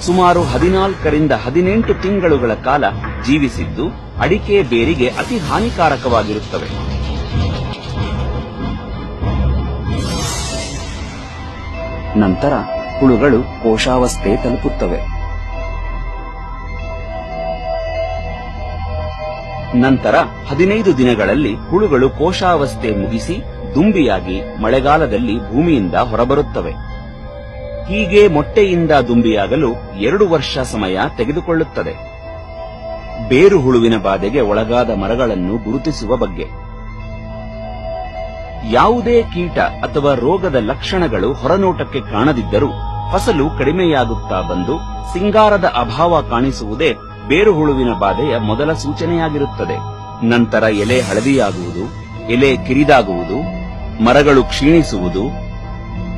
ಸುಮಾರು ಹದಿನಾಲ್ಕರಿಂದ ಹದಿನೆಂಟು ತಿಂಗಳುಗಳ ಕಾಲ ಜೀವಿಸಿದ್ದು ಅಡಿಕೆ ಬೇರಿಗೆ ಅತಿ ಹಾನಿಕಾರಕವಾಗಿರುತ್ತವೆ. ನಂತರ ಹುಳುಗಳು ಕೋಶಾವಸ್ಥೆ ತಲುಪುತ್ತವೆ. ನಂತರ ಹದಿನೈದು ದಿನಗಳಲ್ಲಿ ಹುಳುಗಳು ಕೋಶಾವಸ್ಥೆ ಮುಗಿಸಿ ದುಂಬಿಯಾಗಿ ಮಳೆಗಾಲದಲ್ಲಿ ಭೂಮಿಯಿಂದ ಹೊರಬರುತ್ತವೆ. ಹೀಗೆ ಮೊಟ್ಟೆಯಿಂದ ದುಂಬಿಯಾಗಲು ಎರಡು ವರ್ಷ ಸಮಯ ತೆಗೆದುಕೊಳ್ಳುತ್ತದೆ. ಬೇರು ಹುಳುವಿನ ಬಾಧೆಗೆ ಒಳಗಾದ ಮರಗಳನ್ನು ಗುರುತಿಸುವ ಬಗ್ಗೆ. ಯಾವುದೇ ಕೀಟ ಅಥವಾ ರೋಗದ ಲಕ್ಷಣಗಳು ಹೊರನೋಟಕ್ಕೆ ಕಾಣದಿದ್ದರೂ ಫಸಲು ಕಡಿಮೆಯಾಗುತ್ತಾ ಬಂದು ಸಿಂಗಾರದ ಅಭಾವ ಕಾಣಿಸುವುದೇ ಬೇರು ಹುಳುವಿನ ಬಾಧೆಯ ಮೊದಲ ಸೂಚನೆಯಾಗಿರುತ್ತದೆ. ನಂತರ ಎಲೆ ಹಳದಿಯಾಗುವುದು, ಎಲೆ ಕಿರಿದಾಗುವುದು, ಮರಗಳು ಕ್ಷೀಣಿಸುವುದು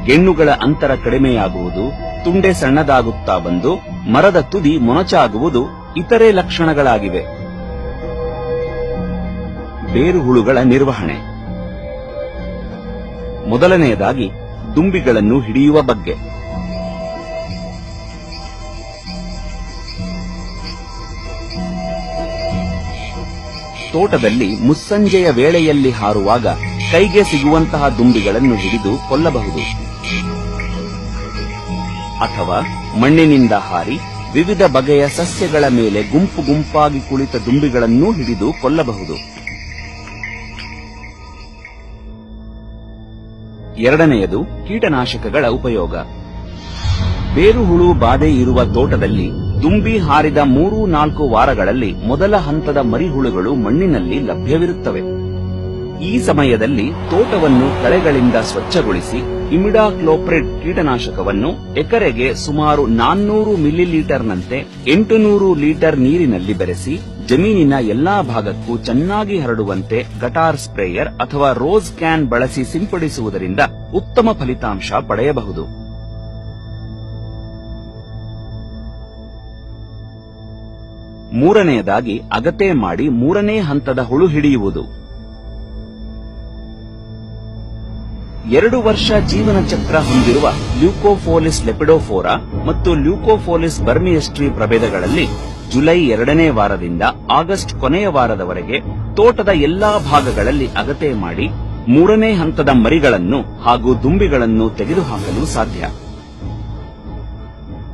ಗೆಣ್ಣುಗಳ ಅಂತರ ಕಡಿಮೆಯಾಗುವುದು, ತುಂಡೆ ಸಣ್ಣದಾಗುತ್ತಾ ಬಂದು, ಮರದ ತುದಿ ಮೊನಚಾಗುವುದು ಇತರೆ ಲಕ್ಷಣಗಳಾಗಿವೆ. ಬೇರುಹುಳುಗಳ ನಿರ್ವಹಣೆ. ಮೊದಲನೆಯದಾಗಿ, ದುಂಬಿಗಳನ್ನು ಹಿಡಿಯುವ ಬಗ್ಗೆ. ತೋಟದಲ್ಲಿ ಮುಸ್ಸಂಜೆಯ ವೇಳೆಯಲ್ಲಿ ಹಾರುವಾಗ ಕೈಗೆ ಸಿಗುವಂತಹ ದುಂಬಿಗಳನ್ನು ಹಿಡಿದು ಕೊಲ್ಲಬಹುದು. ಅಥವಾ ಮಣ್ಣಿನಿಂದ ಹಾರಿ ವಿವಿಧ ಬಗೆಯ ಸಸ್ಯಗಳ ಮೇಲೆ ಗುಂಪು ಗುಂಪಾಗಿ ಕುಳಿತ ದುಂಬಿಗಳನ್ನೂ ಹಿಡಿದು ಕೊಲ್ಲಬಹುದು. ಎರಡನೆಯದು ಕೀಟನಾಶಕಗಳ ಉಪಯೋಗ. ಬೇರುಹುಳು ಬಾಧೆ ಇರುವ ತೋಟದಲ್ಲಿ ದುಂಬಿ ಹಾರಿದ ಮೂರು ನಾಲ್ಕು ವಾರಗಳಲ್ಲಿ ಮೊದಲ ಹಂತದ ಮರಿಹುಳುಗಳು ಮಣ್ಣಿನಲ್ಲಿ ಲಭ್ಯವಿರುತ್ತವೆ. ಈ ಸಮಯದಲ್ಲಿ ತೋಟವನ್ನು ಕಳೆಗಳಿಂದ ಸ್ವಚ್ಛಗೊಳಿಸಿ ಇಮಿಡಾಕ್ಲೋಪ್ರಿಡ್ ಕೀಟನಾಶಕವನ್ನು ಎಕರೆಗೆ ಸುಮಾರು ನಾನ್ನೂರು ಮಿಲಿಲೀಟರ್ನಂತೆ ಎಂಟುನೂರು ಲೀಟರ್ ನೀರಿನಲ್ಲಿ ಬೆರೆಸಿ ಜಮೀನಿನ ಎಲ್ಲಾ ಭಾಗಕ್ಕೂ ಚೆನ್ನಾಗಿ ಹರಡುವಂತೆ ಗಟಾರ್ ಸ್ಪ್ರೇಯರ್ ಅಥವಾ ರೋಸ್ ಕ್ಯಾನ್ ಬಳಸಿ ಸಿಂಪಡಿಸುವುದರಿಂದ ಉತ್ತಮ ಫಲಿತಾಂಶ ಪಡೆಯಬಹುದು. ಮೂರನೆಯದಾಗಿ ಅಗತೆ ಮಾಡಿ ಮೂರನೇ ಹಂತದ ಹುಳು ಹಿಡಿಯುವುದು. ಎರಡು ವರ್ಷ ಜೀವನ ಚಕ್ರ ಹೊಂದಿರುವ ಲ್ಯೂಕೋಫೋಲಿಸ್ ಲೆಪಿಡೋಫೋರಾ ಮತ್ತು ಲ್ಯೂಕೋಫೋಲಿಸ್ ಬರ್ಮಿಯಸ್ಟ್ರಿ ಪ್ರಭೇದಗಳಲ್ಲಿ ಜುಲೈ ಎರಡನೇ ವಾರದಿಂದ ಆಗಸ್ಟ್ ಕೊನೆಯ ವಾರದವರೆಗೆ ತೋಟದ ಎಲ್ಲಾ ಭಾಗಗಳಲ್ಲಿ ಅಗತೆ ಮಾಡಿ ಮೂರನೇ ಹಂತದ ಮರಿಗಳನ್ನು ಹಾಗೂ ದುಂಬಿಗಳನ್ನು ತೆಗೆದುಹಾಕಲು ಸಾಧ್ಯ.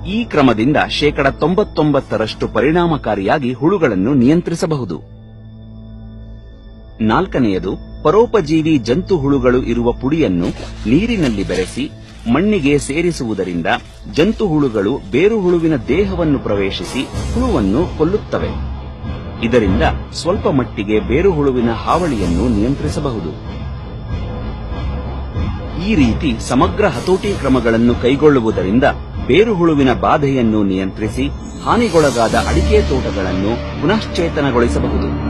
ಈ ಕ್ರಮದಿಂದ ಶೇಕಡ ತೊಂಬತ್ತೊಂಬತ್ತರಷ್ಟು ಪರಿಣಾಮಕಾರಿಯಾಗಿ ಹುಳುಗಳನ್ನು ನಿಯಂತ್ರಿಸಬಹುದು. ನಾಲ್ಕನೆಯದು, ಪರೋಪಜೀವಿ ಜಂತು ಹುಳುಗಳು ಇರುವ ಪುಡಿಯನ್ನು ನೀರಿನಲ್ಲಿ ಬೆರೆಸಿ, ಮಣ್ಣಿಗೆ ಸೇರಿಸುವುದರಿಂದ ಜಂತು ಹುಳುಗಳು ಬೇರು ಹುಳುವಿನ ದೇಹವನ್ನು ಪ್ರವೇಶಿಸಿ ಹುಳುವನ್ನು ಕೊಲ್ಲುತ್ತವೆ. ಇದರಿಂದ ಸ್ವಲ್ಪ ಮಟ್ಟಿಗೆ ಬೇರು ಹುಳುವಿನ ಹಾವಳಿಯನ್ನು ನಿಯಂತ್ರಿಸಬಹುದು. ಈ ರೀತಿ ಸಮಗ್ರ ಹತೋಟಿ ಕ್ರಮಗಳನ್ನು ಕೈಗೊಳ್ಳುವುದರಿಂದ ಬೇರು ಹುಳುವಿನ ಬಾಧೆಯನ್ನು ನಿಯಂತ್ರಿಸಿ ಹಾನಿಗೊಳಗಾದ ಅಡಿಕೆ ತೋಟಗಳನ್ನು ಪುನಶ್ಚೇತನಗೊಳಿಸಬಹುದು.